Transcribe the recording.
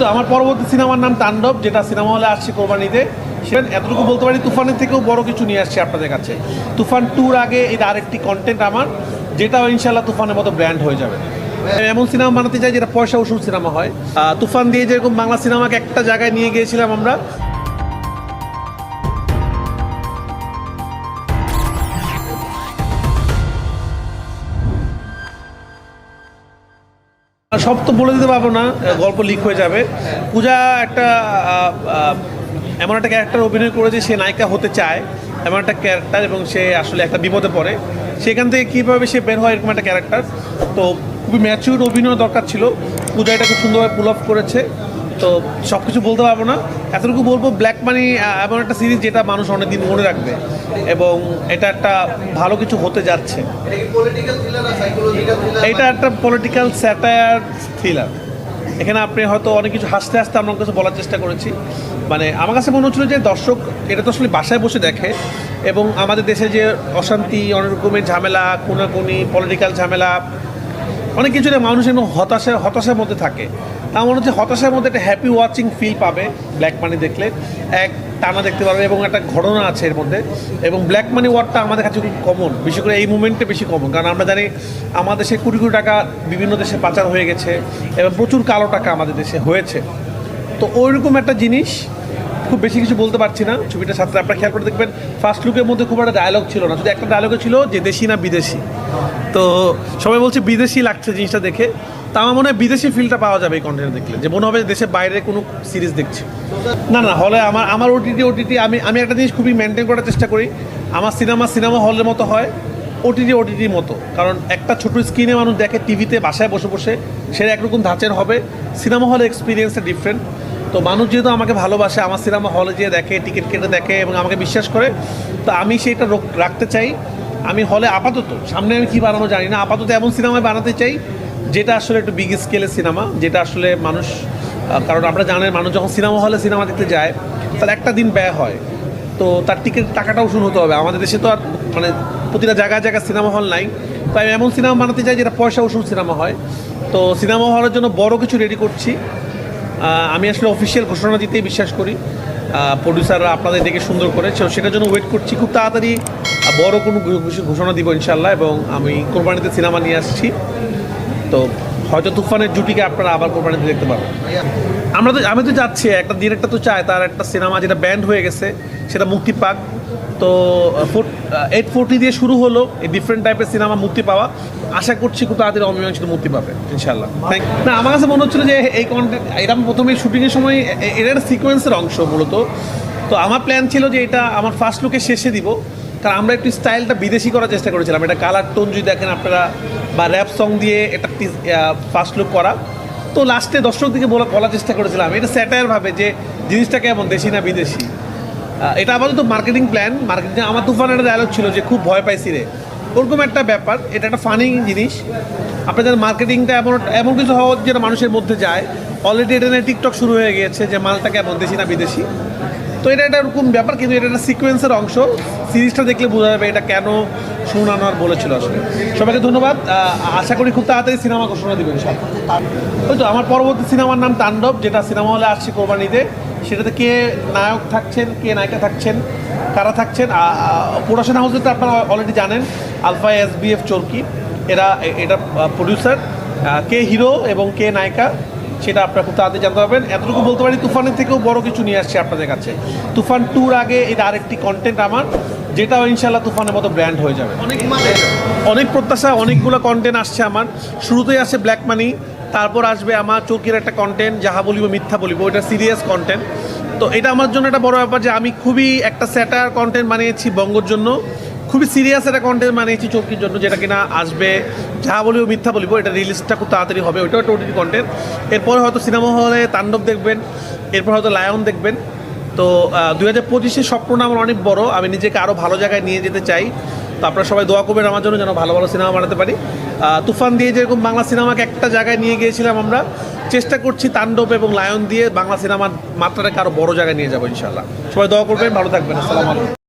তো আমার পরবর্তী সিনেমার নাম তাণ্ডব, যেটা সিনেমা হলে আসছে কোরবানিতে। সেটা এতটুকু বলতে পারি, তুফানের থেকেও বড় কিছু নিয়ে আসছে আপনাদের কাছে। তুফান ট্যুর আগে এটা আরেকটি কন্টেন্ট আমার, যেটাও ইনশাল্লাহ তুফানের মতো ব্র্যান্ড হয়ে যাবে। এমন সিনেমা বানাতে চাই যেটা পয়সা উসুল সিনেমা হয়। তুফান দিয়ে যেরকম বাংলা সিনেমাকে একটা জায়গায় নিয়ে গিয়েছিলাম আমরা সব তো বলে দিতে পারব না গল্প লিক হয়ে যাবে। পূজা একটা এমন একটা ক্যারেক্টার অভিনয় করেছে, সে নায়িকা হতে চায়, এমন একটা ক্যারেক্টার এবং সে আসলে একটা বিপদে পড়ে। সেখান থেকে কীভাবে সে বের হয় এরকম একটা ক্যারেক্টার তো খুবই ম্যাচিউর অভিনয় দরকার ছিল। পূজা এটা খুব সুন্দরভাবে পুল অফ করেছে। তো সব কিছু বলতে পারব না। এতটুকু বলব ব্ল্যাক মানি এমন একটা সিরিজ যেটা মানুষ অনেকদিন মনে রাখবে এবং এটা একটা ভালো কিছু হতে যাচ্ছে। এটা একটা পলিটিক্যাল স্যাটায়ার থ্রিলার এখানে আপনি হয়তো অনেক কিছু হাসতে হাসতে আমার কাছে বলার চেষ্টা করেছি। মানে আমার কাছে মনে হচ্ছিল যে দর্শক, এটা তো আসলে বাসায় বসে দেখে এবং আমাদের দেশে যে অশান্তি, অনেক রকমের ঝামেলা, কোনাকুনি পলিটিক্যাল ঝামেলা অনেক কিছু মানুষ একদম হতাশা হতাশার মধ্যে থাকে। তা মনে হচ্ছে হতাশার মধ্যে একটা হ্যাপি ওয়াচিং ফিল পাবে ব্ল্যাক মানি দেখলে। এক টানা দেখতে পারবে এবং একটা ঘটনা আছে এর মধ্যে। এবং ব্ল্যাক মানি ওয়ার্ডটা আমাদের কাছে খুব কমন বিশেষ করে এই মুভমেন্টে বেশি কমন কারণ আমরা জানি আমাদের দেশে কোটি কোটি টাকা বিভিন্ন দেশে পাচার হয়ে গেছে এবং প্রচুর কালো টাকা আমাদের দেশে হয়েছে। তো ওইরকম একটা জিনিস খুব বেশি কিছু বলতে পারছি না। ছবিটার সাথে আপনারা খেয়াল করে দেখবেন ফার্স্ট লুকের মধ্যে খুব একটা ডায়লগ ছিল না। শুধু একটা ডায়লগে ছিল যে দেশি না বিদেশি। তো সবাই বলছে বিদেশি লাগছে জিনিসটা দেখে। তা আমার মনে হয় বিদেশি ফিলটা পাওয়া যাবে এই কন্টেন্ট দেখলে। যে মনে হবে দেশের বাইরে কোনো সিরিজ দেখছি। না না হলে আমার আমার ওটিটি ওটিটি আমি আমি একটা জিনিস খুবই মেনটেন করার চেষ্টা করি। আমার সিনেমা সিনেমা হলের মতো হয় ওটিটি ওটিটির মতো। কারণ একটা ছোট স্ক্রিনে মানুষ দেখে টিভিতে বাসায় বসে বসে সেটা একরকম ধাঁচের হবে। সিনেমা হলের এক্সপিরিয়েন্সটা ডিফারেন্ট তো মানুষ যেহেতু আমাকে ভালোবাসে, আমার সিনেমা হলে যেয়ে দেখে, টিকিট কেটে দেখে এবং আমাকে বিশ্বাস করে, তো আমি রোক- রাখতে চাই। আমি হলে আপাতত, সামনে আমি কী বানানো জানি না, আপাতত এমন সিনেমায় বানাতে চাই, যেটা আসলে একটু বিগ স্কেলের সিনেমা, যেটা আসলে মানুষ কারণ আমরা জানেন মানুষ যখন সিনেমা হলে সিনেমা দেখতে যায় তার একটা দিন ব্যয় হয়। তো তার টিকিট টাকাটাও শুরু হতে হবে। আমাদের দেশে তো আর মানে প্রতিটা জায়গায় জায়গায় সিনেমা হল নাই। তাই এমন সিনেমা বানাতে চাই যেটা পয়সা উসুল সিনেমা হয়। তো সিনেমা হলের জন্য বড় কিছু রেডি করছি। আমি আসলে অফিসিয়াল ঘোষণা দিতেই বিশ্বাস করি। প্রডিউসাররা আপনাদের ডেকে সুন্দর করে। তো সেটার জন্য ওয়েট করছি। খুব তাড়াতাড়ি বড় কোনো ঘোষণা দিব ইনশাল্লাহ এবং আমি কোরবানিতে সিনেমা নিয়ে আসছি। তো, হয়তো তুফানের জুটিকে আপনারা আবার কোরবানিতে দেখতে পাবেন। আমরা তো, আমি তো যাচ্ছি। একটা ডিরেক্টর তো চায় তার একটা সিনেমা যেটা ব্যান্ড হয়ে গেছে, সেটা মুক্তি পাক। তো এইট ফোর্টি দিয়ে শুরু হলো এই ডিফারেন্ট টাইপের সিনেমা মুক্তি পাওয়া। আশা করছি খুব তাড়াতাড়ি অমীমাংসিত মুক্তি পাবে ইনশাল্লাহ. না, আমার কাছে মনে হচ্ছিল যে এই কন্টেন্ট এটা আমি প্রথমে শুটিংয়ের সময়, এ- এ- এটা একটা সিকোয়েন্সের অংশ মূলত। তো আমার প্ল্যান ছিল যে এটা আমার ফার্স্ট লুকে শেষে দিব। কারণ আমরা একটু স্টাইলটা বিদেশি করার চেষ্টা করেছিলাম। এটা কালার টোন যদি দেখেন আপনারা, বা র্যাপ সং দিয়ে এটা ফার্স্ট লুক করা। তো লাস্টে দর্শক দিকে বলা, বলার চেষ্টা করেছিলাম। এটা স্যাটায়ার ভাবে যে জিনিসটা কেমন, দেশি না বিদেশি। এটা আপাতত মার্কেটিং প্ল্যান মার্কেটিং আমার তুফান একটা ডায়লগ ছিল যে খুব ভয় পাইছি রে। ওরকম একটা ব্যাপার। এটা একটা ফানিং জিনিস। আপনাদের মার্কেটিংটা এমন এমন কিছু হওয়া যেটা মানুষের মধ্যে যায়। অলরেডি এটা নিয়ে টিকটক শুরু হয়ে গিয়েছে যে মালটা কেমন, দেশি না বিদেশি। তো এটা একটা এরকম ব্যাপার, কিন্তু এটা একটা সিকোয়েন্সের অংশ। সিরিজটা দেখলে বোঝা যাবে এটা কেন শুনানো আর বলেছিল আসলে। সবাইকে ধন্যবাদ। আশা করি খুব তাড়াতাড়ি সিনেমা ঘোষণা দিবেন ওই তো, আমার পরবর্তী সিনেমার নাম তাণ্ডব, যেটা সিনেমা হলে আসছে কোরবানিতে। সেটাতে কে নায়ক থাকছেন, কে নায়িকা থাকছেন, কারা থাকছেন? প্রোডাকশন হাউসে তো আপনারা অলরেডি জানেন, alpha S B F Chorki. এরা এটা প্রডিউসার কে হিরো এবং কে নায়িকা? সেটা আপনারা খুব তাড়াতাড়ি জানতে পারবেন। এতটুকু বলতে পারি তুফানের থেকেও বড় কিছু নিয়ে আসছে আপনাদের কাছে। তুফান টুর আগে এটা আরেকটি কন্টেন্ট আমার যেটাও ইনশাল্লাহ তুফানের মতো ব্র্যান্ড হয়ে যাবে। অনেক অনেক প্রত্যাশা অনেকগুলো কন্টেন্ট আসছে আমার। শুরুতেই আসে ব্ল্যাক মানি তারপর আসবে আমার চৌকির একটা কন্টেন্ট যাহা বলিব মিথ্যা বলিব ওইটা সিরিয়াস কন্টেন্ট তো এটা আমার জন্য একটা বড় ব্যাপার যে আমি খুবই একটা স্যাটার কন্টেন্ট বানিয়েছি বঙ্গর জন্য। খুবই সিরিয়াস একটা কন্টেন্ট বানিয়েছি চৌকির জন্য, যেটা কিনা আসবে, যা বলিব মিথ্যা বলিব, এটা রিলিজটা খুব তাড়াতাড়ি হবে, ওইটাও একটা ওটিটি কন্টেন্ট এরপরে হয়তো সিনেমা হলে তাণ্ডব দেখবেন, এরপর হয়তো লায়ন দেখবেন। তো দুই হাজার পঁচিশের স্বপ্নটা আমার অনেক বড়, আমি নিজেকে আরও ভালো জায়গায় নিয়ে যেতে চাই। তো আপনারা সবাই দোয়া করবেন আমার জন্য যেন ভালো ভালো সিনেমা বানাতে পারি। তুফান দিয়ে যেরকম বাংলা সিনেমাকে একটা জায়গায় নিয়ে গিয়েছিলাম আমরা, চেষ্টা করছি তাণ্ডব এবং লায়ন দিয়ে বাংলা সিনেমার মাত্রাটাকে আরও বড় জায়গায় নিয়ে যাব ইনশাল্লাহ সবাই দোয়া করবেন, ভালো থাকবেন, আসসালামু আলাইকুম।